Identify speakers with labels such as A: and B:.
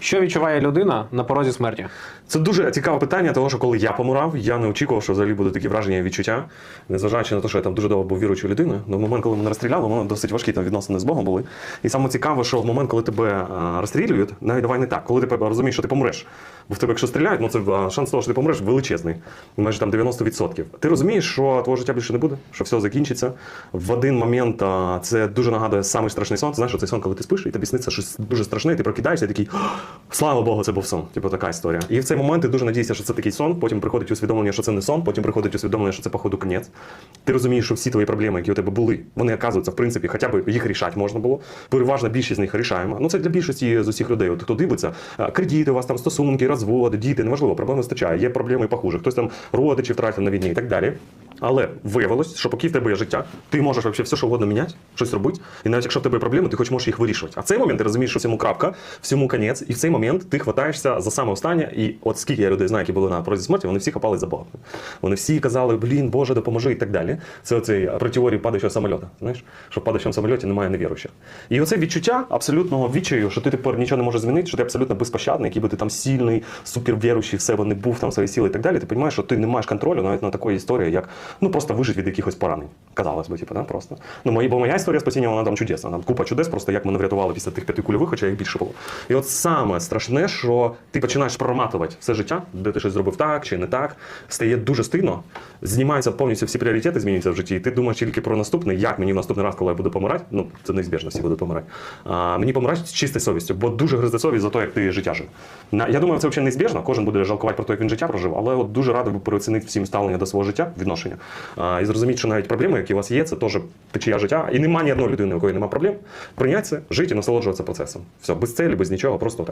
A: Що відчуває людина на порозі смерті?
B: Це дуже цікаве питання, тому що коли я помирав, я не очікував, що взагалі будуть такі враження і відчуття. Незважаючи на те, що я там дуже довго був віруючою людиною, але в момент, коли мене розстріляли, воно досить важкі там відносини з Богом були. І саме цікаво, що в момент, коли тебе розстрілюють, навіть давай не так, коли ти розумієш, що ти помреш. Бо в тебе, якщо стріляють, ну це шанс того, що ти помреш, величезний. Майже там 90%. Ти розумієш, що твого життя більше не буде, що все закінчиться. В один момент це дуже нагадує самий страшний сон. Знаєш, цей сон, коли ти спиш, і тобі сниться щось дуже страшне, і ти прокидаєшся і такий слава Богу, це був сон. Типу така історія. І в цей момент ти дуже надієшся, що це такий сон. Потім приходить усвідомлення, що це не сон, потім приходить усвідомлення, що це походу конець. Ти розумієш, що всі твої проблеми, які у тебе були, вони оказуються, в принципі, хоча б їх рішати можна було. Переважна більшість з них рішаємо. Ну це для більшості з усіх людей. От хто дивиться, кредити, у вас там стосунки, розводи, діти, неважливо, проблем вистачає. Є проблеми похуже. Хтось там родичів втратив на війні і так далі. Але виявилось, що поки в тебе є життя, ти можеш вообще все, що угодно міняти, щось робити. І навіть якщо в тебе є проблеми, ти хоч можеш їх вирішувати. А цей момент ти розумієш, що всьому крапка, всьому конець, і в цей момент ти хватаєшся за саме останнє. І от скільки я людей знаю, які були на порозі смерті, вони всі хапали за Бога. Вони всі казали, блін, Боже, допоможи і так далі. Це оцей про теорію падаючого самольота. Знаєш, що в падаючому самольоті немає невіруючих. І оце відчуття абсолютного відчаю, що ти тепер нічого не можеш змінити, що ти абсолютно безпощадний, який би ти там сильний, супервіруючий, в себе не був там свої сили і так далі. Ти розумієш, що ти не маєш контролю навіть на такої історії, як ну просто вижити від якихось поранень. Казалось би, типу, да, просто. Ну, мої, бо моя історія спасіння, вона там чудесна. Там купа чудес, просто як мене врятували після тих п'яти кульових, хоча їх більше було. І от саме страшне, що ти починаєш проматувати все життя, де ти щось зробив так чи не так, стає дуже стидно, знімаються повністю всі пріоритети, змінюються в житті. І ти думаєш тільки про наступне, як мені в наступний раз, коли я буду помирати. Ну, це неізбіжно, всі будуть помирати. А, мені помирати з чистою совістю, бо дуже гризде совість за те, як ти життя жив. Я думаю, це взагалі неізбіжно. Кожен буде жалкувати про те, як він життя прожив, але от дуже радий би переоцінити всім ставлення до свого життя, відношення. А, і зрозуміти, що навіть проблеми, які у вас є, це теж течія життя. І немає ні одної людини, у якої немає проблем. Прийняти це, жити і насолоджуватися процесом. Все, без цілі, без нічого, просто так.